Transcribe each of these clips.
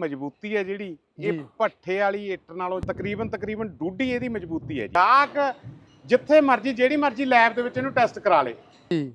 ਮਜ਼ਬੂਤੀ ਹੈ ਜਿਹੜੀ ਇਹ। ਭੱਠੇ ਵਾਲੀ ਇੱਟ ਨਾਲੋਂ ਤਕਰੀਬਨ ਤਕਰੀਬਨ ਡੂਢੀ ਇਹਦੀ ਮਜ਼ਬੂਤੀ ਹੈ ਜਾਕ ਜਿੱਥੇ ਮਰਜ਼ੀ ਜਿਹੜੀ ਮਰਜ਼ੀ ਲੈਬ ਦੇ ਵਿੱਚ ਇਹਨੂੰ ਟੈਸਟ ਕਰਾ ਲੇ।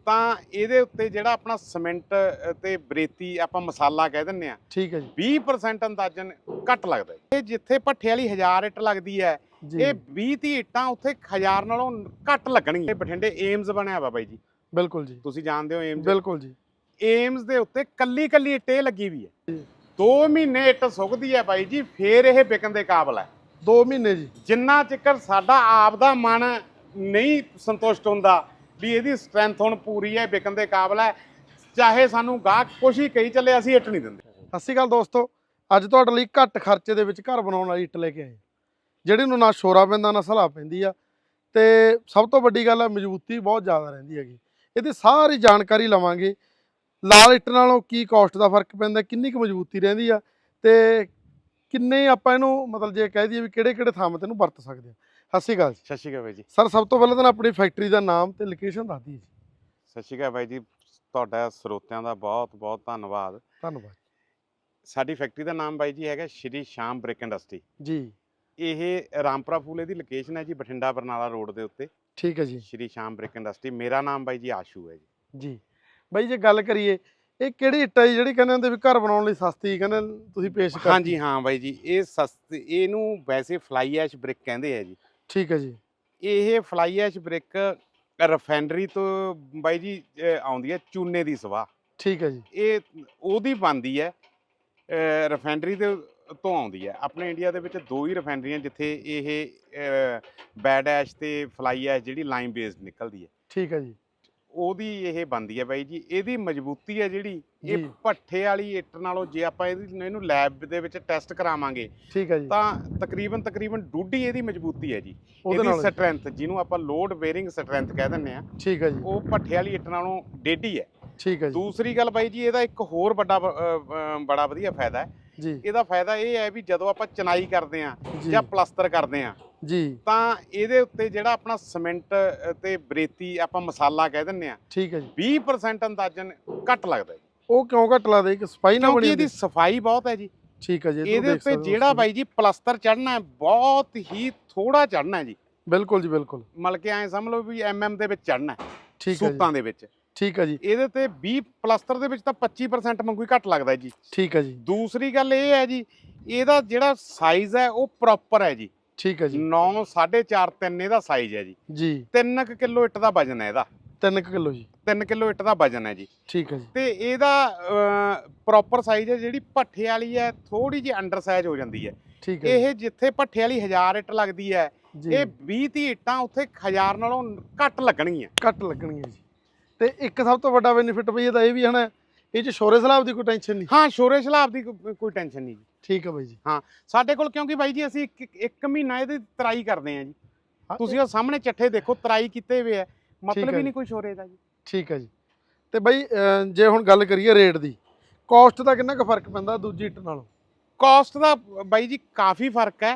ਤਾਂ ਇਹਦੇ ਉੱਤੇ ਜਿਹੜਾ ਆਪਣਾ ਸੀਮੈਂਟ ਤੇ ਬਰੇਤੀ ਆਪਾਂ ਮਸਾਲਾ ਕਹਿ ਦਿੰਨੇ ਆ ਠੀਕ ਹੈ ਜੀ। 20% ਅੰਦਾਜ਼ਨ ਘੱਟ ਲੱਗਦਾ। ਇਹ ਜਿੱਥੇ ਭੱਠੇ ਵਾਲੀ 1000 ਇੱਟ ਲੱਗਦੀ ਹੈ ਇਹ 20 30 ਇੱਟਾਂ ਉੱਥੇ 1000 ਨਾਲੋਂ ਘੱਟ ਲੱਗਣਗੀਆਂ। ਇਹ ਬਠਿੰਡੇ ਏਮਜ਼ ਬਣਿਆ ਵਾ ਬਾਈ ਜੀ। ਬਿਲਕੁਲ ਜੀ। ਤੁਸੀਂ ਜਾਣਦੇ ਹੋ ਏਮਜ਼ ਬਿਲਕੁਲ ਜੀ। ਏਮਜ਼ ਦੇ ਉੱਤੇ ਕੱਲੀ ਕੱਲੀ ਇੱਟ ਲੱਗੀ ਵੀ ਹੈ। ਜੀ। 2 ਮਹੀਨੇ ਇੱਟ ਸੁੱਕਦੀ ਹੈ ਬਾਈ ਜੀ ਫੇਰ ਇਹ ਵਿਕਣ ਦੇ ਕਾਬਲ ਹੈ। 2 ਮਹੀਨੇ ਜੀ। ਜਿੰਨਾ ਚਿਕਰ ਸਾਡਾ ਆਪ ਦਾ ਮਨ ਨਹੀਂ ਸੰਤੁਸ਼ਟ ਹੁੰਦਾ ਵੀ ਇਹਦੀ ਸਟਰੈਂਥ ਹੁਣ ਪੂਰੀ ਹੈ ਵਿਕਣ ਦੇ ਕਾਬਲ ਹੈ ਚਾਹੇ ਸਾਨੂੰ ਗਾਹਕ ਕੁਛ ਹੀ ਕਹੀ ਚੱਲੇ ਅਸੀਂ ਇੱਟ ਨਹੀਂ ਦਿੰਦੇ। ਸਤਿ ਸ਼੍ਰੀ ਅਕਾਲ ਦੋਸਤੋ ਅੱਜ ਤੁਹਾਡੇ ਲਈ ਘੱਟ ਖਰਚੇ ਦੇ ਵਿੱਚ ਘਰ ਬਣਾਉਣ ਵਾਲੀ ਇੱਟ ਲੈ ਕੇ ਆਏ। ਜਿਹੜੀ ਨੂੰ ਨਾ ਸ਼ੋਰਾ ਪੈਂਦਾ ਨਾ ਸਲਾਹ ਪੈਂਦੀ ਆ। ਤੇ ਸਭ ਤੋਂ ਵੱਡੀ ਗੱਲ ਹੈ ਮਜ਼ਬੂਤੀ ਬਹੁਤ ਜ਼ਿਆਦਾ ਰਹਿੰਦੀ ਹੈਗੀ। ਇਹਦੀ ਸਾਰੀ ਜਾਣਕਾਰੀ ਲਵਾਂਗੇ। ਲਾਲ ਇੱਟ ਨਾਲੋਂ ਕੀ ਕਾਸਟ ਦਾ ਫ਼ਰਕ ਪੈਂਦਾ ਕਿੰਨੀ ਕੁ ਮਜ਼ਬੂਤੀ ਰਹਿੰਦੀ ਆ ਤੇ ਕਿੰਨੇ ਆਪਾਂ ਇਹਨੂੰ ਮਤਲਬ ਜੇ ਕਹਿ ਦਈਏ ਵੀ ਕਿਹੜੇ ਕਿਹੜੇ ਥਾਂ ਤੇ ਇਹਨੂੰ ਵਰਤ ਸਕਦੇ ਆ। ਸਤਿ ਸ਼੍ਰੀ ਅਕਾਲ ਜੀ। ਸਤਿ ਸ਼੍ਰੀ ਅਕਾਲ ਬਾਈ ਜੀ। ਸਰ ਸਭ ਤੋਂ ਪਹਿਲਾਂ ਤਾਂ ਆਪਣੀ ਫੈਕਟਰੀ ਦਾ ਨਾਮ ਤੇ ਲੋਕੇਸ਼ਨ ਦੱਸ ਦਈਏ ਜੀ। ਸਤਿ ਸ਼੍ਰੀ ਅਕਾਲ ਬਾਈ ਜੀ। ਤੁਹਾਡਾ ਸਰੋਤਿਆਂ ਦਾ ਬਹੁਤ ਬਹੁਤ ਧੰਨਵਾਦ। ਧੰਨਵਾਦ। ਸਾਡੀ ਫੈਕਟਰੀ ਦਾ ਨਾਮ ਬਾਈ ਜੀ ਹੈਗਾ ਸ਼੍ਰੀ ਸ਼ਾਮ ਬ੍ਰਿਕ ਇੰਡਸਟਰੀ। ਜੀ। ਇਹ ਰਾਮਪੁਰਾ ਫੂਲੇ ਦੀ ਲੋਕੇਸ਼ਨ ਹੈ ਜੀ ਬਠਿੰਡਾ ਬਰਨਾਲਾ ਰੋਡ ਦੇ ਉੱਤੇ। ਠੀਕ ਹੈ ਜੀ। ਸ਼੍ਰੀ ਸ਼ਾਮ ਬ੍ਰਿਕ ਇੰਡਸਟਰੀ। ਮੇਰਾ ਨਾਮ ਬਾਈ ਜੀ ਆਸ਼ੂ ਹੈ ਜੀ। ਜੀ। ਬਾਈ ਜੇ ਗੱਲ ਕਰੀਏ ਇਹ ਕਿਹੜੀ ਇੱਟ ਹੈ ਜਿਹੜੀ ਕਹਿੰਦੇ ਹੁੰਦੇ ਵੀ ਘਰ ਬਣਾਉਣ ਲਈ ਸਸਤੀ ਕਹਿੰਦੇ ਤੁਸੀਂ ਪੇਸ਼ ਕਰ ਹਾਂਜੀ ਹਾਂ ਬਾਈ ਜੀ ਇਹ ਸਸਤੀ ਇਹਨੂੰ ਵੈਸੇ ਫਲਾਈ ਐਸ਼ ਬ੍ਰਿਕ ਕਹਿੰਦੇ ਆ ਜੀ। ਠੀਕ ਹੈ ਜੀ। ਇਹ ਫਲਾਈ ਐਸ਼ ਬ੍ਰਿਕ ਰਿਫਾਈਨਰੀ ਤੋਂ ਬਾਈ ਜੀ ਆਉਂਦੀ ਹੈ ਚੂਨੇ ਦੀ ਸਵਾਹ। ਠੀਕ ਹੈ ਜੀ। ਇਹ ਉਹਦੀ ਬਣਦੀ ਹੈ ਰਿਫਾਈਨਰੀ ਦੇ ਤੋਂ ਆਉਂਦੀ ਹੈ। ਆਪਣੇ ਇੰਡੀਆ ਦੇ ਵਿੱਚ ਦੋ ਹੀ ਰਿਫਾਈਨਰੀਆਂ ਜਿੱਥੇ ਇਹ ਬੈਡ ਐਸ਼ ਤੇ ਫਲਾਈ ਐਸ਼ ਜਿਹੜੀ ਲਾਈਮ ਬੇਸਡ ਨਿਕਲਦੀ ਹੈ। ਠੀਕ ਹੈ ਜੀ। ਉਹਦੀ ਇਹ ਬਣਦੀ ਹੈ ਬਾਈ ਜੀ ਇਹਦੀ ਮਜ਼ਬੂਤੀ ਹੈ ਜਿਹੜੀ ਇਹ। ਭੱਠੇ ਵਾਲੀ ਇੱਟ ਨਾਲੋਂ ਜੇ ਆਪਾਂ ਇਹਦੀ ਇਹਨੂੰ ਲੈਬ ਦੇ ਵਿੱਚ ਟੈਸਟ ਕਰਾਵਾਂਗੇ ਠੀਕ ਹੈ ਜੀ। ਤਾਂ ਤਕਰੀਬਨ ਤਕਰੀਬਨ ਡੂਢੀ ਇਹਦੀ ਮਜ਼ਬੂਤੀ ਹੈ ਜੀ। ਇਹਦੀ ਸਟਰੈਂਥ ਜਿਹਨੂੰ ਆਪਾਂ ਲੋਡ ਬੇਅਰਿੰਗ ਸਟਰੈਂਥ ਕਹਿ ਦਿੰਦੇ ਆ ਠੀਕ ਹੈ ਜੀ। ਉਹ ਭੱਠੇ ਵਾਲੀ ਇੱਟ ਨਾਲੋਂ ਡੇਢੀ ਹੈ। ਠੀਕ ਹੈ ਜੀ। ਦੂਸਰੀ ਗੱਲ ਬਾਈ ਜੀ ਇਹਦਾ ਇੱਕ ਹੋਰ ਵੱਡਾ ਬੜਾ ਵਧੀਆ ਫਾਇਦਾ ਹੈ। ਜੀ। ਇਹਦਾ ਫਾਇਦਾ ਇਹ ਹੈ ਵੀ ਜਦੋਂ ਆਪਾਂ ਚਨਾਈ ਕਰਦੇ ਆ ਜੀ। ਪਲਸਤਰ ਕਰਦੇ ਆ ਜੀ। ਤਾਂ ਇਹਦੇ ਉੱਤੇ ਜਿਹੜਾ ਆਪਣਾ ਸੀਮੈਂਟ ਤੇ ਬਰੇਤੀ ਆਪਾਂ ਮਸਾਲਾ ਕਹਿ ਦਿੰਦੇ ਆ ਠੀਕ ਹੈ ਜੀ। 20% ਅੰਦਾਜ਼ਨ ਘੱਟ ਲੱਗਦਾ ਜੀ ਉਹ ਕਿਉਂ ਘੱਟ ਲੱਗਦਾ ਜੀ? ਕਿ ਸਫ਼ਾਈ ਨਾ ਬਣੀ ਇਹਦੀ ਹੁੰਦੀ? ਸਫ਼ਾਈ ਬਹੁਤ ਹੈ ਜੀ। ਠੀਕ ਹੈ ਜੀ ਇਹਦੇ ਉੱਤੇ ਜਿਹੜਾ। ਬਾਈ ਜੀ ਪਲਸਤਰ ਚੜਨਾ ਬਹੁਤ ਹੀ ਥੋੜਾ ਚੜਨਾ ਜੀ। ਬਿਲਕੁਲ ਜੀ ਬਿਲਕੁਲ। ਮਤਲਬ ਕਿ ਐਂ ਸਮਝ ਲਓ ਵੀ ਐਮਐਮ ਦੇ ਵਿੱਚ ਚੜਨਾ ਠੀਕ ਹੈ ਜੀ। ਸੂਤਾਂ ਦੇ ਵਿੱਚ। ਠੀਕ ਹੈ ਜੀ। ਇਹਦੇ ਤੇ 20 ਪਲਸਤਰ ਦੇ ਵਿੱਚ ਤਾਂ 25% ਮੰਗੂ ਘੱਟ ਲੱਗਦਾ ਜੀ। ਠੀਕ ਹੈ ਜੀ। ਦੂਸਰੀ ਗੱਲ ਇਹ ਹੈ ਜੀ ਇਹਦਾ ਜਿਹੜਾ ਸਾਈਜ਼ ਹੈ ਉਹ ਪ੍ਰੋਪਰ ਹੈ ਜੀ। ਠੀਕ ਹੈ ਜੀ। 9 4.5 3 ਇਹਦਾ ਸਾਈਜ਼ ਹੈ ਜੀ। ਜੀ। 3 ਕਿਲੋ ਇੱਟ ਦਾ ਵਜਨ ਹੈ ਇਹਦਾ। 3 ਕਿਲੋ ਜੀ। 3 ਕਿਲੋ ਇੱਟ ਦਾ ਵਜਨ ਹੈ ਜੀ। ਠੀਕ ਹੈ ਜੀ। ਤੇ ਇਹਦਾ ਪ੍ਰੋਪਰ ਸਾਈਜ਼ ਹੈ ਜਿਹੜੀ ਭੱਠੇ ਵਾਲੀ ਹੈ ਥੋੜੀ ਜਿਹੀ ਅੰਡਰ ਸਾਈਜ਼ ਹੋ ਜਾਂਦੀ ਹੈ। ਠੀਕ ਹੈ ਇਹ ਜਿੱਥੇ ਭੱਠੇ ਵਾਲੀ 1000 ਇੱਟ ਲੱਗਦੀ ਹੈ ਇਹ 20 30 ਇੱਟਾਂ ਉੱਥੇ 1000 ਨਾਲੋਂ ਘੱਟ ਲੱਗਣਗੀਆਂ। ਘੱਟ ਲੱਗਣਗੀਆਂ ਜੀ। ਤੇ ਇੱਕ ਸਭ ਤੋਂ ਵੱਡਾ ਬੈਨੀਫਿਟ ਬਈ ਇਹਦਾ ਇਹ ਵੀ ਹਨਾ ਇਹ ਚ ਸ਼ੋਰੇ ਸਲਾਬ ਦੀ ਕੋਈ ਟੈਨਸ਼ਨ ਨਹੀਂ। ਹਾਂ ਸ਼ੋਰੇ ਸ਼ਲਾਬ ਦੀ ਕੋਈ ਕੋਈ ਟੈਨਸ਼ਨ ਨਹੀਂ ਜੀ। ਠੀਕ ਹੈ ਬਾਈ ਜੀ। ਸਾਡੇ ਕੋਲ ਕਿਉਂਕਿ ਬਾਈ ਜੀ ਅਸੀਂ ਇੱਕ ਮਹੀਨਾ ਇਹਦੀ ਤਰਾਈ ਕਰਦੇ ਹਾਂ ਜੀ। ਹਾਂ, ਤੁਸੀਂ ਉਹ ਸਾਹਮਣੇ ਚੱਠੇ ਦੇਖੋ ਤਰਾਈ ਕੀਤੇ ਹੋਏ ਆ। ਮਤਲਬ ਹੈ ਹੀ। ਨਹੀਂ ਕੋਈ ਸ਼ੋਰੇ ਦਾ ਜੀ। ਠੀਕ ਹੈ ਜੀ। ਤੇ ਬਾਈ ਜੇ ਹੁਣ ਗੱਲ ਕਰੀਏ ਰੇਟ ਦੀ ਕਾਸਟ ਦਾ ਕਿੰਨਾ ਕੁ ਫ਼ਰਕ ਪੈਂਦਾ ਦੂਜੀ ਇੱਟ ਨਾਲੋਂ? ਕਾਸਟ ਦਾ ਬਾਈ ਜੀ ਕਾਫੀ ਫ਼ਰਕ ਹੈ।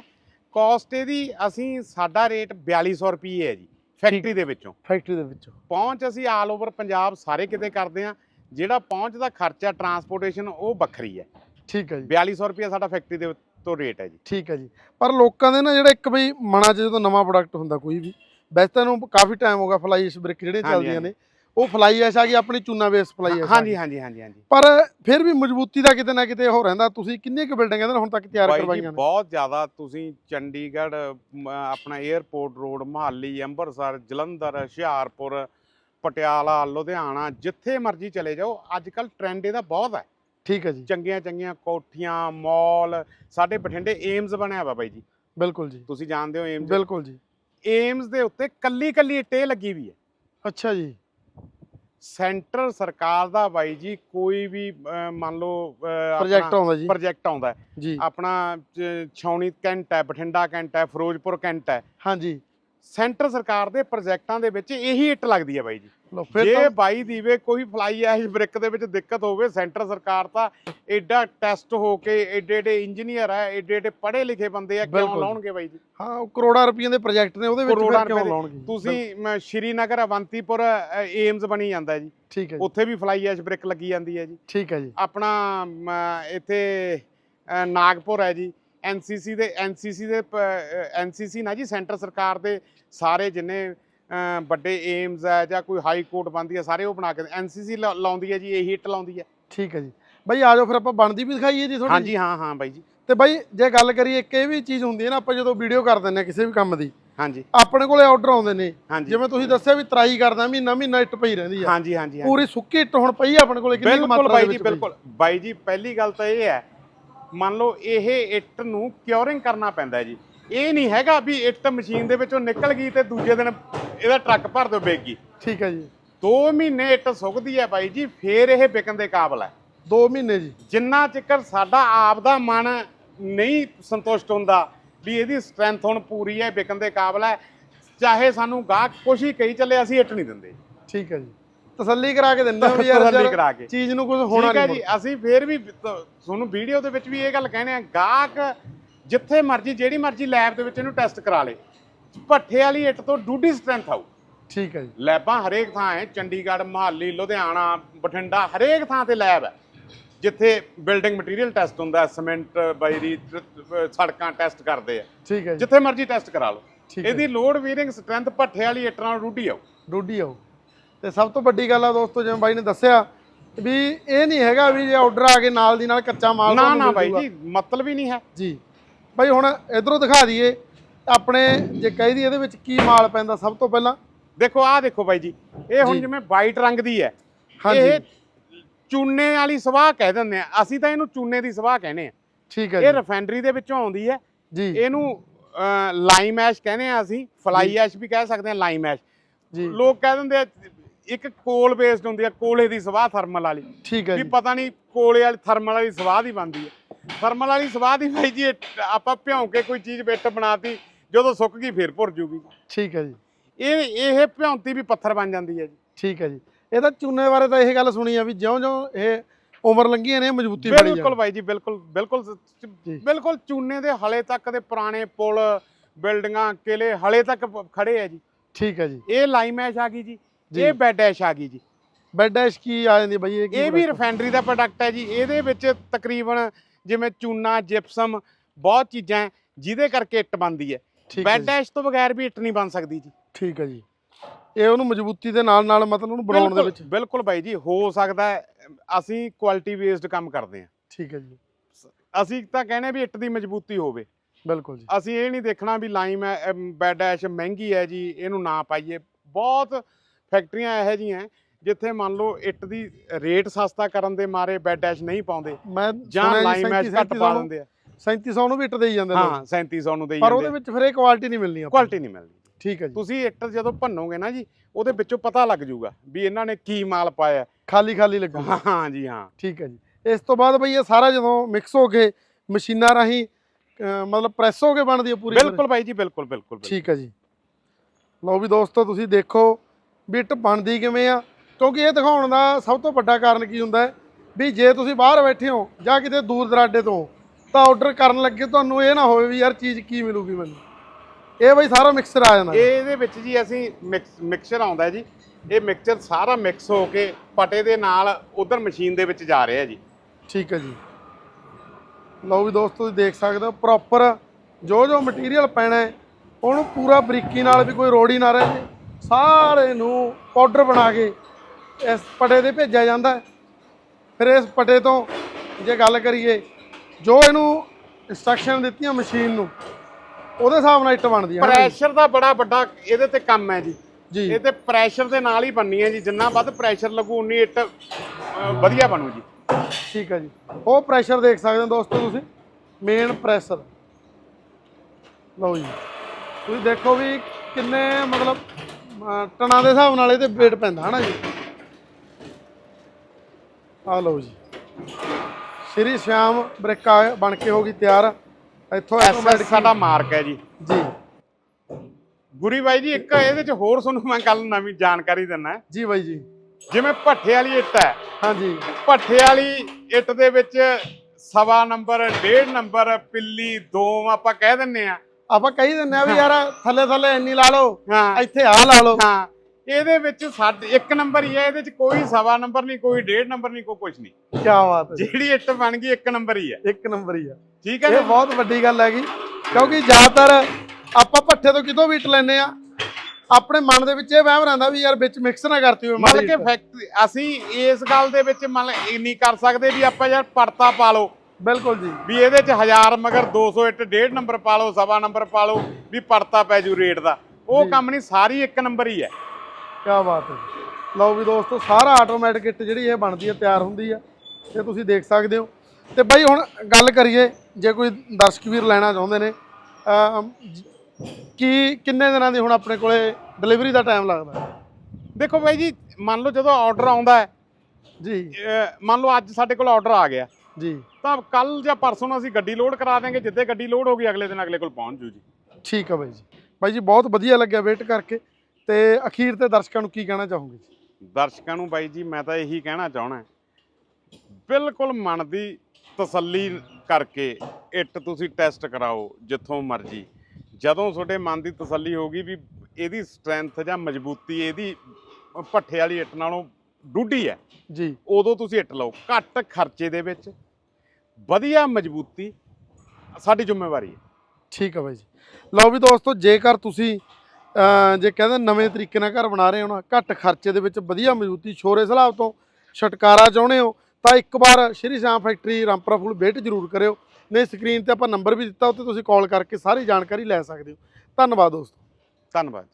ਕਾਸਟ ਇਹਦੀ ਅਸੀਂ ਸਾਡਾ ਰੇਟ 4200 ਰੁਪਏ ਹੈ ਜੀ ਫੈਕਟਰੀ ਦੇ ਵਿੱਚੋਂ। ਫੈਕਟਰੀ ਦੇ ਵਿੱਚੋਂ। ਪਹੁੰਚ ਅਸੀਂ ਆਲ ਓਵਰ ਪੰਜਾਬ ਸਾਰੇ ਕਿਤੇ ਕਰਦੇ ਆ ਜਿਹੜਾ ਪਹੁੰਚ ਦਾ ਖਰਚਾ ਟਰਾਂਸਪੋਰਟੇਸ਼ਨ ਉਹ ਵੱਖਰੀ ਹੈ। ਠੀਕ ਹੈ ਜੀ। 4200 ਰੁਪਏ ਸਾਡਾ ਫੈਕਟਰੀ ਦੇ ਤੋਂ ਰੇਟ ਹੈ ਜੀ। ਠੀਕ ਹੈ ਜੀ। ਪਰ ਲੋਕਾਂ ਦੇ ਨਾ ਜਿਹੜਾ ਇੱਕ ਬਈ ਮਨਾਂ 'ਚ ਜਦੋਂ ਨਵਾਂ ਪ੍ਰੋਡਕਟ ਹੁੰਦਾ ਕੋਈ ਵੀ ਵੈਸੇ ਤਾਂ ਇਹਨੂੰ ਕਾਫੀ ਟਾਈਮ ਹੋ ਗਿਆ ਫਲਾਈ ਐਸ਼ ਬ੍ਰਿਕ ਜਿਹੜੀਆਂ ਹਾਂਜੀ, ਚੱਲਦੀਆਂ ਨੇ। ਉਹ ਫਲਾਈ ਐਸ਼ ਆ ਗਈ ਆਪਣੀ ਚੂਨਾ ਬੇਸ ਫਲਾਈ ਐਸ਼ ਹਾਂਜੀ। ਹਾਂਜੀ ਹਾਂਜੀ ਹਾਂਜੀ। ਪਰ ਫਿਰ ਵੀ ਮਜ਼ਬੂਤੀ ਦਾ ਕਿਤੇ ਨਾ ਕਿਤੇ ਹੋ ਰਹਿੰਦਾ ਤੁਸੀਂ ਕਿੰਨੇ ਕੁ ਬਿਲਡਿੰਗਾਂ ਦੇ ਹੁਣ ਤੱਕ ਤਿਆਰ ਕਰਵਾਈਆਂ ਨੇ? ਬਹੁਤ ਜ਼ਿਆਦਾ ਤੁਸੀਂ ਚੰਡੀਗੜ੍ਹ ਆਪਣਾ 에ਅਰਪੋਰਟ ਰੋਡ ਮਹਾਲੀ ਅੰਮ੍ਰਿਤਸਰ ਜਲੰਧਰ ਹੁਸ਼ਿਆਰਪੁਰ ਪਟਿਆਲਾ ਲੁਧਿਆਣਾ ਜਿੱਥੇ ਮਰਜ਼ੀ ਚਲੇ ਜਾਓ ਅੱਜ ਕੱਲ ਟ੍ਰੈਂਡ ਇਹਦਾ ਬਹੁਤ ਹੈ। ਠੀਕ ਹੈ ਜੀ। ਚੰਗੀਆਂ ਚੰਗੀਆਂ ਕੋਠੀਆਂ ਮਾਲ ਸਾਡੇ ਬਠਿੰਡੇ ਏਮਜ਼ ਬਣਿਆ ਵਾ ਬਾਈ ਜੀ। ਬਿਲਕੁਲ ਜੀ। ਤੁਸੀਂ ਜਾਣਦੇ ਹੋ ਏਮਜ਼? ਬਿਲਕੁਲ ਜੀ। ਏਮਜ਼ ਦੇ ਉੱਤੇ ਕੱਲੀ ਕੱਲੀ ਇੱਟੇ ਲੱਗੀ ਵੀ ਹੈ। ਅੱਛਾ ਜੀ। ਸੈਂਟਰ ਸਰਕਾਰ ਦਾ ਬਾਈ ਜੀ ਕੋਈ ਵੀ ਮੰਨ ਲਓ ਪ੍ਰੋਜੈਕਟ ਆਉਂਦਾ ਜੀ। ਪ੍ਰੋਜੈਕਟ ਆਉਂਦਾ। ਜੀ। ਆਪਣਾ ਛਾਉਣੀ ਕੈਂਟ ਹੈ ਬਠਿੰਡਾ ਕੈਂਟ ਹੈ ਫਿਰੋਜ਼ਪੁਰ ਕੈਂਟ ਹੈ। ਹਾਂਜੀ। ਸੈਂਟਰ ਸਰਕਾਰ ਦੇ ਪ੍ਰੋਜੈਕਟਾਂ ਦੇ ਵਿੱਚ ਇਹੀ ਇੱਟ ਲੱਗਦੀ ਹੈ ਬਾਈ ਜੀ। ਜੇ ਬਾਈ ਦੀਵੇ ਕੋਈ ਫਲਾਈ ਐਸ਼ ਬ੍ਰਿਕ ਦੇ ਵਿੱਚ ਦਿੱਕਤ ਹੋਵੇ ਸੈਂਟਰ ਸਰਕਾਰ ਤਾਂ ਐਡਾ ਟੈਸਟ ਹੋ ਕੇ ਐਡੇ ਐਡੇ ਇੰਜੀਨੀਅਰ ਹੈ ਐਡੇ ਐਡੇ ਪੜ੍ਹੇ ਲਿਖੇ ਬੰਦੇ ਆ ਕਿਉਂ। ਲਾਉਣਗੇ ਬਾਈ ਜੀ? ਹਾਂ ਉਹ ਕਰੋੜਾਂ ਰੁਪਈਆਂ ਦੇ ਪ੍ਰੋਜੈਕਟ ਨੇ ਉਹਦੇ ਵਿੱਚ ਕਿਉਂ ਲਾਉਣਗੇ ਤੁਸੀਂ ਸ਼੍ਰੀਨਗਰ ਅਵੰਤੀਪੁਰ ਏਮਜ਼ ਬਣੀ ਜਾਂਦਾ ਜੀ। ਠੀਕ ਹੈ ਜੀ। ਉੱਥੇ ਵੀ ਫਲਾਈ ਐਸ਼ ਬ੍ਰਿਕ ਲੱਗੀ ਜਾਂਦੀ ਹੈ ਜੀ। ਠੀਕ ਹੈ ਜੀ। ਆਪਣਾ ਇੱਥੇ ਨਾਗਪੁਰ ਹੈ ਜੀ। ਐਨਸੀਸੀ ਦੇ ਐਨਸੀਸੀ ਦੇ ਐਨਸੀਸੀ ਨਾ ਜੀ ਸੈਂਟਰ ਸਰਕਾਰ ਦੇ ਸਾਰੇ ਜਿੰਨੇ ਵੱਡੇ ਏਮਸ ਹੈ ਜਾਂ ਕੋਈ ਹਾਈ ਕੋਰਟ ਬੰਦੀ ਹੈ ਸਾਰੇ ਉਹ ਬਣਾ ਕੇ ਐਨਸੀਸੀ ਲਾਉਂਦੀ ਹੈ ਜੀ ਇਹੀ ਹਿੱਟ ਲਾਉਂਦੀ ਹੈ ਠੀਕ ਹੈ ਜੀ। ਬਾਈ ਆ ਜਾਓ ਫਿਰ ਆਪਾਂ ਬਣਦੀ ਵੀ ਦਿਖਾਈਏ ਜੀ ਥੋੜੀ ਹਾਂਜੀ ਹਾਂ ਹਾਂ ਬਾਈ ਜੀ। ਤੇ ਬਾਈ ਜੇ ਗੱਲ ਕਰੀਏ ਇੱਕ ਇਹ ਵੀ ਚੀਜ਼ ਹੁੰਦੀ ਹੈ ਨਾ ਆਪਾਂ ਜਦੋਂ ਵੀਡੀਓ ਕਰ ਆ ਕਿਸੇ ਵੀ ਕੰਮ ਦੀ ਹਾਂਜੀ। ਆਪਣੇ ਕੋਲੇ ਆਰਡਰ ਆਉਂਦੇ ਨੇ। ਜਿਵੇਂ ਤੁਸੀਂ ਦੱਸਿਆ ਵੀ ਤਰਾਈ ਕਰਦਾ ਮਹੀਨਾ ਮਹੀਨਾ ਇੱਟ ਪਈ ਰਹਿੰਦੀ ਆ। ਹਾਂਜੀ ਹਾਂਜੀ। ਪੂਰੀ ਸੁੱਕੀ ਇੱਟ ਹੁਣ ਪਈ ਆ ਆਪਣੇ ਕੋਲੇ ਕਿੰਨੀ ਕੁ ਬਿਲਕੁਲ ਮਾਤਰਾ ਬਾਈ ਜੀ? ਬਿਲਕੁਲ। ਬਾਈ ਜੀ ਪਹਿਲੀ ਗੱਲ ਤਾਂ ਇਹ ਹੈ ਮੰਨ ਲਓ ਇਹ ਇੱਟ ਨੂੰ ਕਿਉਰਿੰਗ ਕਰਨਾ ਪੈਂਦਾ ਜੀ। ਇਹ ਨਹੀਂ ਹੈਗਾ ਵੀ ਇੱਟ ਮਸ਼ੀਨ ਦੇ ਵਿੱਚੋਂ ਨਿਕਲ ਗਈ ਤੇ ਦੂਜੇ ਦਿਨ ਇਹਦਾ ਟਰੱਕ ਭਰ ਦਿਓ ਵੇਗੀ ਠੀਕ ਹੈ ਜੀ। 2 ਮਹੀਨੇ ਇੱਟ ਸੁੱਕਦੀ ਹੈ ਬਾਈ ਜੀ ਫੇਰ ਇਹ ਵਿਕਣ ਦੇ ਕਾਬਲ ਹੈ। 2 ਮਹੀਨੇ ਜੀ। ਜਿੰਨਾ ਚਿਕਰ ਸਾਡਾ ਆਪ ਦਾ ਮਨ ਨਹੀਂ ਸੰਤੁਸ਼ਟ ਹੁੰਦਾ ਵੀ ਇਹਦੀ ਸਟਰੈਂਥ ਹੁਣ ਪੂਰੀ ਹੈ ਵਿਕਣ ਦੇ ਕਾਬਲ ਹੈ ਚਾਹੇ ਸਾਨੂੰ ਗਾਹਕ ਕੁਛ ਹੀ ਕਹੀ ਚੱਲੇ ਅਸੀਂ ਇੱਟ ਨਹੀਂ ਦਿੰਦੇ। ਠੀਕ ਹੈ ਜੀ। ਤਸੱਲੀ ਕਰਾ ਕੇ ਦਿੰਦੇ ਹੋ ਵੀ ਯਾਰ ਤਸੱਲੀ ਕਰਾ ਕੇ। ਚੀਜ਼ ਨੂੰ ਕੁਝ ਹੋਣਾ ਠੀਕ ਹੈ ਨਹੀਂ ਜੀ ਅਸੀਂ ਫੇਰ ਵੀ ਤੁਹਾਨੂੰ ਵੀਡੀਓ ਦੇ ਵਿੱਚ ਵੀ ਇਹ ਗੱਲ ਕਹਿੰਦੇ ਆ ਗਾਹਕ ਜਿੱਥੇ ਮਰਜ਼ੀ ਜਿਹੜੀ ਮਰਜ਼ੀ ਲੈਬ ਦੇ ਵਿੱਚ ਇਹਨੂੰ ਟੈਸਟ ਕਰਾ ਲੇ। ਭੱਠੇ ਵਾਲੀ ਇੱਟ ਤੋਂ ਡੂਡੀ ਸਟਰੈਂਥ ਆਊ। ਠੀਕ ਹੈ ਜੀ। ਲੈਬਾਂ ਹਰੇਕ ਥਾਂ ਹੈ ਚੰਡੀਗੜ੍ਹ ਮਹਾਲੀ ਲੁਧਿਆਣਾ ਬਠਿੰਡਾ ਹਰੇਕ ਥਾਂ ਤੇ ਲੈਬ ਹੈ। ਜਿੱਥੇ ਬਿਲਡਿੰਗ ਮਟੀਰੀਅਲ ਟੈਸਟ ਹੁੰਦਾ ਸੀਮੈਂਟ ਬਾਈਰੀ ਸੜਕਾਂ ਟੈਸਟ ਕਰਦੇ ਆ। ਠੀਕ ਹੈ ਜਿੱਥੇ ਮਰਜ਼ੀ ਟੈਸਟ ਕਰਾ ਲਓ। ਇਹਦੀ ਲੋਡ ਵੀਰਿੰਗ ਸਟਰੈਂਥ ਭੱਠੇ ਵਾਲੀ ਇੱਟ ਨਾਲ ਡੂਡੀ ਆਊ। ਡੋਡੀ ਆਓ ਤੇ ਸਭ ਤੋਂ ਵੱਡੀ ਗੱਲ ਆ ਦੋਸਤੋ ਜਿਵੇਂ ਬਾਈ ਨੇ ਦੱਸਿਆ ਵੀ ਇਹ ਨਹੀਂ ਹੈਗਾ ਵੀ ਜੇ ਆਰਡਰ ਆ ਕੇ ਨਾਲ ਦੀ ਨਾਲ ਕੱਚਾ ਮਾਲ ਨਾ ਨਾ ਬਾਈ। ਜੀ ਮਤਲਬ ਹੀ ਨਹੀਂ ਹੈ। ਜੀ। ਬਾਈ ਹੁਣ ਇਧਰੋਂ ਦਿਖਾ ਦਈਏ ਆਪਣੇ ਜੇ ਕਹੀ ਦੀ ਇਹਦੇ ਵਿੱਚ ਕੀ ਮਾਲ ਪੈਂਦਾ ਸਭ ਤੋਂ ਪਹਿਲਾਂ। ਦੇਖੋ ਆਹ ਦੇਖੋ ਬਾਈ ਜੀ ਇਹ ਹੁਣ। ਜਿਵੇਂ ਵਾਈਟ ਰੰਗ ਦੀ ਹੈ। ਹਾਂਜੀ। ਇਹ ਚੂਨੇ ਵਾਲੀ ਸਵਾਹ ਕਹਿ ਦਿੰਦੇ ਆ। ਅਸੀਂ ਤਾਂ ਇਹਨੂੰ ਚੂਨੇ ਦੀ ਸਵਾਹ ਕਹਿੰਦੇ ਆ। ਠੀਕ ਹੈ ਇਹ ਰਿਫਾਈਨਰੀ ਦੇ ਵਿੱਚੋਂ ਆਉਂਦੀ ਹੈ। ਜੀ। ਇਹਨੂੰ ਲਾਈਮ ਐਸ਼ ਕਹਿੰਦੇ ਆ ਅਸੀਂ। ਫਲਾਈ ਐਸ਼ ਵੀ ਕਹਿ ਸਕਦੇ ਆ ਲਾਈਮ ਐਸ਼ ਜੀ। ਲੋਕ ਕਹਿ ਦਿੰਦੇ ਆ ਇੱਕ ਕੋਲ ਬੇਸਡ ਹੁੰਦੀ ਆ ਕੋਲੇ ਦੀ ਸਵਾਹ ਥਰਮਲ ਵਾਲੀ। ਠੀਕ ਹੈ ਵੀ ਜੀ। ਪਤਾ ਨਹੀਂ ਕੋਲੇ ਵਾਲੀ ਥਰਮਲ ਵਾਲੀ ਸਵਾਹ ਦੀ ਬਣਦੀ ਹੈ ਥਰਮਲ ਵਾਲੀ ਸਵਾਹ ਦੀ ਬਾਈ ਜੀ ਇਹ ਆਪਾਂ ਭਿਉਂ ਕੇ ਕੋਈ ਚੀਜ਼ ਬਿੱਟ ਬਣਾਤੀ ਜਦੋਂ ਸੁੱਕ ਗਈ ਫਿਰ ਭੁਰ ਜੂਗੀ। ਠੀਕ ਹੈ ਜੀ। ਇਹ ਇਹ ਭਿਉਂਤੀ ਵੀ ਪੱਥਰ ਬਣ ਜਾਂਦੀ ਹੈ ਜੀ। ਠੀਕ ਹੈ ਜੀ। ਇਹਦਾ ਚੂਨੇ ਬਾਰੇ ਤਾਂ ਇਹ ਗੱਲ ਸੁਣੀ ਆ ਵੀ ਜਿਉਂ-ਜਿਉਂ ਇਹ ਉਮਰ ਲੰਘੀ ਨੇ ਮਜ਼ਬੂਤੀ ਬੜੀ ਬਿਲਕੁਲ ਬਾਈ ਜੀ ਬਿਲਕੁਲ ਬਿਲਕੁਲ ਸ- ਜੀ। ਬਿਲਕੁਲ ਚੂਨੇ ਦੇ ਹਲੇ ਤੱਕ ਦੇ ਪੁਰਾਣੇ ਪੁਲ ਬਿਲਡਿੰਗਾਂ ਕਿਲੇ ਹਲੇ ਤੱਕ ਪ- ਖੜੇ ਆ ਜੀ। ਠੀਕ ਹੈ ਜੀ। ਇਹ ਲਾਈਮ ਐਸ਼ ਆ ਗਈ ਜੀ। ਇਹ ਬੈਡ ਐਸ਼ ਆ ਗਈ ਜੀ। ਬੈਡ ਕੀ ਆ ਜਾਂਦੀ ਬਾਈ ਇਹ ਕੀ ਇਹ ਵੀ? ਰਿਫਾਈਨਰੀ ਦਾ ਪ੍ਰੋਡਕਟ ਹੈ ਜੀ। ਇਹਦੇ ਵਿੱਚ ਤਕਰੀਬਨ ਜਿਵੇਂ ਚੂਨਾ ਜਿਪਸਮ ਬਹੁਤ ਚੀਜ਼ਾਂ ਹੈ, ਜਿਹਦੇ ਕਰਕੇ ਇੱਟ ਬਣਦੀ ਹੈ। ਠੀਕ ਹੈ ਬੈਡ ਜੀ, ਐਸ਼ ਤੋਂ ਬਗੈਰ ਵੀ ਇੱਟ ਨਹੀਂ ਬਣ ਸਕਦੀ ਜੀ। ਠੀਕ ਹੈ ਜੀ। ਇਹ ਉਹਨੂੰ ਮਜ਼ਬੂਤੀ ਦੇ ਨਾਲ ਨਾਲ ਮਤਲਬ ਉਹਨੂੰ ਬਣਾਉਣ ਦੇ ਬਿਲਕੁਲ ਵਿੱਚ। ਬਿਲਕੁਲ ਬਾਈ ਜੀ ਹੋ ਸਕਦਾ ਹੈ, ਅਸੀਂ ਕੁਆਲਿਟੀ ਬੇਸਡ ਕੰਮ ਕਰਦੇ ਹਾਂ। ਠੀਕ ਹੈ ਜੀ। ਅਸੀਂ ਤਾਂ ਕਹਿੰਦੇ ਵੀ ਇੱਟ ਦੀ ਮਜ਼ਬੂਤੀ ਹੋਵੇ। ਬਿਲਕੁਲ ਜੀ। ਅਸੀਂ ਇਹ ਨਹੀਂ ਦੇਖਣਾ ਵੀ ਲਾਈਮ ਹੈ ਬੈਡ ਐਸ਼ ਮਹਿੰਗੀ ਹੈ ਜੀ ਇਹਨੂੰ ਨਾ ਪਾਈਏ। ਬਹੁਤ ਫੈਕਟਰੀਆਂ ਇਹੋ ਜਿਹੀਆਂ ਹੈ, ਜਿੱਥੇ ਮੰਨ ਲਓ ਇੱਟ ਦੀ ਰੇਟ ਸਸਤਾ ਕਰਨ ਦੇ ਮਾਰੇ ਬੈਡ ਐਸ਼ ਨਹੀਂ ਪਾਉਂਦੇ ਮੈਂ ਜਾਂ ਲਾਈਮ ਐਸ਼ 3700 ਘੱਟ ਪਾ ਦਿੰਦੇ ਆ। 3700 ਨੂੰ ਵੀ ਇੱਟ ਦੇਈ ਜਾਂਦੇ ਹਾਂ ਲੋਕ। 3700 ਨੂੰ ਦੇਈ ਪਰ ਜਾਂਦੇ। ਉਹਦੇ ਵਿੱਚ ਫਿਰ ਇਹ ਕੁਆਲਿਟੀ ਨਹੀਂ ਮਿਲਣੀ ਕੁਆਲਿਟੀ ਨਹੀਂ ਮਿਲਦੀ। ਠੀਕ ਹੈ ਜੀ। ਤੁਸੀਂ ਇੱਟ ਜਦੋਂ ਭੰਨੋਗੇ ਨਾ ਜੀ ਉਹਦੇ ਵਿੱਚੋਂ ਪਤਾ ਲੱਗ ਜਾਊਗਾ ਵੀ ਇਹਨਾਂ ਨੇ ਕੀ ਮਾਲ ਪਾਇਆ। ਖਾਲੀ ਖਾਲੀ ਲੱਗੂ। ਹਾਂ, ਹਾਂ ਜੀ ਹਾਂ। ਠੀਕ ਹੈ ਜੀ। ਇਸ ਤੋਂ ਬਾਅਦ ਬਈ ਇਹ ਸਾਰਾ ਜਦੋਂ ਮਿਕਸ ਹੋ ਕੇ ਮਸ਼ੀਨਾਂ ਰਾਹੀਂ ਮਤਲਬ ਪ੍ਰੈਸ ਹੋ ਕੇ ਬਣਦੀ ਹੈ ਪੂਰੀ। ਬਿਲਕੁਲ ਬਾਈ ਜੀ ਬਿਲਕੁਲ ਬਿਲਕੁਲ। ਠੀਕ ਹੈ ਜੀ। ਲਓ ਵੀ ਦੋਸਤੋ ਤੁਸੀਂ ਦੇਖੋ ਵੀ ਇੱਟ ਬਣਦੀ ਕਿਵੇਂ ਆ? ਕਿਉਂਕਿ ਇਹ ਦਿਖਾਉਣ ਦਾ ਸਭ ਤੋਂ ਵੱਡਾ ਕਾਰਨ ਕੀ ਹੁੰਦਾ ਹੈ? ਵੀ ਜੇ ਤੁਸੀਂ ਬਾਹਰ ਬੈਠੇ ਹੋ ਜਾਂ ਕਿਤੇ ਦੂਰ ਦਰਾਡੇ ਤੋਂ ਤਾਂ ਆਰਡਰ ਕਰਨ ਲੱਗੇ ਤੁਹਾਨੂੰ ਇਹ ਨਾ ਹੋਵੇ ਵੀ ਯਾਰ ਚੀਜ਼ ਕੀ ਮਿਲੂਗੀ ਮੈਨੂੰ। ਇਹ ਬਈ ਸਾਰਾ ਮਿਕਸਰ ਆ ਜਾਂਦਾ ਇਹ ਇਹਦੇ ਵਿੱਚ ਜੀ ਅਸੀਂ ਮਿਕਸ ਮਿਕਸਚਰ ਆਉਂਦਾ ਹੈ ਜੀ। ਇਹ ਮਿਕਸਚਰ ਸਾਰਾ ਮਿਕਸ ਹੋ ਕੇ ਪਟੇ ਦੇ ਨਾਲ ਉਧਰ ਮਸ਼ੀਨ ਦੇ ਵਿੱਚ ਜਾ ਰਿਹਾ ਜੀ। ਠੀਕ ਹੈ ਜੀ। ਲਓ ਵੀ ਦੋਸਤੋ ਤੁਸੀਂ ਦੇਖ ਸਕਦੇ ਹੋ ਪ੍ਰੋਪਰ ਜੋ ਜੋ ਮਟੀਰੀਅਲ ਪੈਣਾ ਹੈ ਉਹਨੂੰ ਪੂਰਾ ਬਰੀਕੀ ਨਾਲ ਵੀ ਕੋਈ ਰੋੜੀ ਨਾ ਰਹੇ। ਸਾਰੇ ਨੂੰ ਪਾਊਡਰ ਬਣਾ ਕੇ ਇਸ ਪਟੇ ਤੇ ਭੇਜਿਆ ਜਾਂਦਾ ਹੈ। ਫਿਰ ਇਸ ਪਟੇ ਤੋਂ ਜੇ ਗੱਲ ਕਰੀਏ ਜੋ ਇਹਨੂੰ ਇੰਸਟਰਕਸ਼ਨ ਦਿੱਤੀਆਂ ਮਸ਼ੀਨ ਨੂੰ ਉਹਦੇ ਹਿਸਾਬ ਨਾਲ ਇੱਟ ਬਣਦੀ ਹੈ? ਪ੍ਰੈਸ਼ਰ ਦਾ ਬੜਾ ਵੱਡਾ ਇਹਦੇ ਤੇ ਕੰਮ ਹੈ ਜੀ। ਜੀ। ਇਹ ਤੇ ਪ੍ਰੈਸ਼ਰ ਦੇ ਨਾਲ ਹੀ ਬਣਨੀ ਹੈ ਜੀ। ਜਿੰਨਾ ਵੱਧ ਪ੍ਰੈਸ਼ਰ ਲੱਗੂ ਉਨੀ ਇੱਟ ਵਧੀਆ ਬਣੂ ਜੀ। ਠੀਕ ਹੈ ਜੀ। ਉਹ ਪ੍ਰੈਸ਼ਰ ਦੇਖ ਸਕਦੇ ਹੋ ਦੋਸਤੋ ਤੁਸੀਂ। ਮੇਨ ਪ੍ਰੈਸ਼ਰ ਲਓ ਜੀ। ਤੁਸੀਂ ਦੇਖੋ ਵੀ ਕਿੰਨੇ ਮਤਲਬ ਟਨਾਂ ਦੇ ਹਿਸਾਬ ਨਾਲ ਇਹਦੇ weight ਪੈਂਦਾ ਹਨਾ ਜੀ। ਆ ਲਓ ਜੀ। ਸ਼੍ਰੀ ਸ਼ਾਮ ਬ੍ਰਿਕਾ ਬਣ ਕੇ ਹੋ ਗਈ ਤਿਆਰ। ਇੱਥੋਂ ਐਸਐਸ automatic- ਸਾਡਾ ਮਾਰਕ ਹੈ ਜੀ। ਜੀ। ਗੁਰੀ ਬਾਈ ਜੀ ਇੱਕ ਇਹਦੇ ਚ ਹੋਰ ਤੁਹਾਨੂੰ ਮੈਂ ਕੱਲ ਨਵੀਂ ਜਾਣਕਾਰੀ ਦਿੰਨਾ ਜੀ ਬਾਈ ਜੀ। ਜਿਵੇਂ ਭੱਠੇ ਵਾਲੀ ਇੱਟ ਹੈ। ਹਾਂਜੀ ਭੱਠੇ ਵਾਲੀ ਇੱਟ ਦੇ ਵਿੱਚ ਸਵਾ ਨੰਬਰ ਡੇਢ ਨੰਬਰ ਪਿੱਲੀ ਦੋ ਆਪਾਂ ਕਹਿ ਦਿੰਨੇ ਆ ਆਪਾਂ ਕਹੀ ਦਿੰਦੇ ਆ ਵੀ ਯਾਰ ਥੱਲੇ ਥੱਲੇ ਇੰਨੀ ਲਾ ਲਓ ਹਾਂ। ਇੱਥੇ ਆ ਲਾ ਲਓ। ਹਾਂ। ਇਹਦੇ ਵਿੱਚ ਸਾਡੇ ਇੱਕ ਨੰਬਰ ਹੀ ਹੈ ਇਹਦੇ ਚ ਕੋਈ ਸਵਾ ਨੰਬਰ ਨਹੀਂ ਕੋਈ ਡੇਢ ਨੰਬਰ ਨਹੀਂ ਕੋਈ ਕੁਝ ਨਹੀਂ। ਕੀ ਬਾਤ ਹੈ। ਜਿਹੜੀ ਇੱਟ ਬਣ ਗਈ ਇੱਕ ਨੰਬਰ ਹੀ ਹੈ। ਇੱਕ ਨੰਬਰ ਹੀ ਆ ਠੀਕ ਹੈ ਇਹ ਬਹੁਤ ਵੱਡੀ ਗੱਲ ਹੈਗੀ ਕਿਉਂਕਿ ਜ਼ਿਆਦਾਤਰ ਆਪਾਂ ਭੱਠੇ ਤੋਂ ਕਿਤੋਂ ਵੀ ਇੱਟ ਲੈਨੇ ਆ ਆਪਣੇ ਮਨ ਦੇ ਵਿੱਚ ਇਹ ਵਹਿਮ ਰਹਿੰਦਾ ਵੀ ਯਾਰ ਵਿੱਚ ਮਿਕਸ ਨਾ ਕਰਤੀ ਹੋਵੇ ਮਤਲਬ ਕਿ। ਫੈਕਟਰੀ ਅਸੀਂ ਇਸ ਗੱਲ ਦੇ ਵਿੱਚ ਮੰਨ ਇਹ ਨਹੀਂ ਕਰ ਸਕਦੇ ਵੀ ਆਪਾਂ ਯਾਰ ਪੜਤਾ ਪਾ ਲਓ। ਬਿਲਕੁਲ ਜੀ। ਵੀ ਇਹਦੇ ਚ 1000 ਮਗਰ 200 ਇੱਟ ਡੇਢ ਨੰਬਰ ਪਾ ਲਓ ਸਵਾ ਨੰਬਰ ਪਾ ਲਓ ਵੀ ਪੜਤਾ ਪੈ ਜੂ ਰੇਟ ਦਾ। ਉਹ। ਕੰਮ ਨਹੀਂ ਸਾਰੀ ਇੱਕ ਨੰਬਰ ਹੀ ਹੈ। ਕੀ ਬਾਤ ਹੈ। ਲਓ ਵੀ ਦੋਸਤੋ ਸਾਰਾ ਆਟੋਮੈਟਿਕ ਕਿੱਟ ਜਿਹੜੀ ਇਹ ਬਣਦੀ ਹੈ ਤਿਆਰ ਹੁੰਦੀ ਆ ਤੇ ਤੁਸੀਂ ਦੇਖ ਸਕਦੇ ਹੋ। ਤੇ ਬਾਈ ਹੁਣ ਗੱਲ ਕਰੀਏ ਜੇ ਕੋਈ ਦਰਸ਼ਕ ਵੀਰ ਲੈਣਾ ਚਾਹੁੰਦੇ ਨੇ ਕੀ ਕਿੰਨੇ ਦਿਨਾਂ ਦੀ ਹੁਣ ਆਪਣੇ ਕੋਲੇ ਡਿਲੀਵਰੀ ਦਾ ਟਾਈਮ ਲੱਗਦਾ? ਦੇਖੋ ਬਾਈ ਜੀ ਮੰਨ ਲਓ ਜਦੋਂ ਆਰਡਰ ਆਉਂਦਾ ਹੈ ਜੀ। ਮੰਨ ਲਓ ਅੱਜ ਸਾਡੇ ਕੋਲ ਆਰਡਰ ਆ ਗਿਆ। ਜੀ। ਤਾਂ ਕੱਲ ਜਾਂ ਪਰਸੋਂ ਨੂੰ ਅਸੀਂ ਗੱਡੀ ਲੋਡ ਕਰਾ ਦੇਵਾਂਗੇ ਜਿੱਦੇ ਗੱਡੀ ਲੋਡ ਹੋ ਗਈ ਅਗਲੇ ਦਿਨ ਅਗਲੇ ਕੋਲ ਪਹੁੰਚ ਜੂ ਜੀ। ਠੀਕ ਆ ਬਾਈ ਜੀ। ਬਾਈ ਜੀ ਬਹੁਤ ਵਧੀਆ ਲੱਗਿਆ ਵੇਟ ਕਰਕੇ। ਤੇ ਅਖੀਰ ਤੇ ਦਰਸ਼ਕਾਂ ਨੂੰ ਕੀ ਕਹਿਣਾ ਚਾਹੋਗੇ ਜੀ? ਦਰਸ਼ਕਾਂ ਨੂੰ ਬਾਈ ਜੀ ਮੈਂ ਤਾਂ ਇਹੀ ਕਹਿਣਾ ਚਾਹਣਾ ਬਿਲਕੁਲ ਮਨ ਦੀ ਤਸੱਲੀ ਕਰਕੇ ਇੱਟ ਤੁਸੀਂ ਟੈਸਟ ਕਰਾਓ ਜਿੱਥੋਂ ਮਰਜ਼ੀ। ਜਦੋਂ ਤੁਹਾਡੇ ਮਨ ਦੀ ਤਸੱਲੀ ਹੋਗੀ ਵੀ ਇਹਦੀ ਸਟਰੈਂਥ ਜਾਂ ਮਜ਼ਬੂਤੀ ਇਹਦੀ ਭੱਠੇ ਵਾਲੀ ਇੱਟ ਨਾਲੋਂ ਡੂਢੀ ਹੈ ਜੀ। ਉਦੋਂ ਤੁਸੀਂ ਇੱਟ ਲਓ। ਘੱਟ ਖਰਚੇ ਦੇ ਵਿੱਚ ਵਧੀਆ ਮਜ਼ਬੂਤੀ ਸਾਡੀ ਜ਼ਿੰਮੇਵਾਰੀ ਹੈ। ਠੀਕ ਆ ਬਾਈ ਜੀ। ਲਓ ਵੀ ਦੋਸਤੋ ਜੇਕਰ ਤੁਸੀਂ ਜੇ ਕਹਿੰਦੇ ਨਵੇਂ ਤਰੀਕੇ ਨਾਲ ਘਰ ਬਣਾ ਰਹੇ ਹੋ ਨਾ ਘੱਟ ਖਰਚੇ ਦੇ ਵਿੱਚ ਵਧੀਆ ਮਜ਼ਬੂਤੀ ਛੋਰੇ ਸਲਾਬ ਤੋਂ ਛੁਟਕਾਰਾ ਚਾਹੁੰਦੇ ਹੋ ਤਾਂ ਇੱਕ ਵਾਰ ਸ਼੍ਰੀ ਸ਼ਾਮ ਫੈਕਟਰੀ ਰਾਮਪੁਰਾ ਫੁੱਲ ਵਿਜ਼ਿਟ ਜ਼ਰੂਰ ਕਰਿਓ। ਨਹੀਂ ਸਕਰੀਨ ਤੇ ਆਪਾਂ ਨੰਬਰ ਵੀ ਦਿੱਤਾ ਉੱਤੇ ਤੁਸੀਂ ਕਾਲ ਕਰਕੇ ਸਾਰੀ ਜਾਣਕਾਰੀ ਲੈ ਸਕਦੇ ਹੋ। ਧੰਨਵਾਦ ਦੋਸਤੋ। ਧੰਨਵਾਦ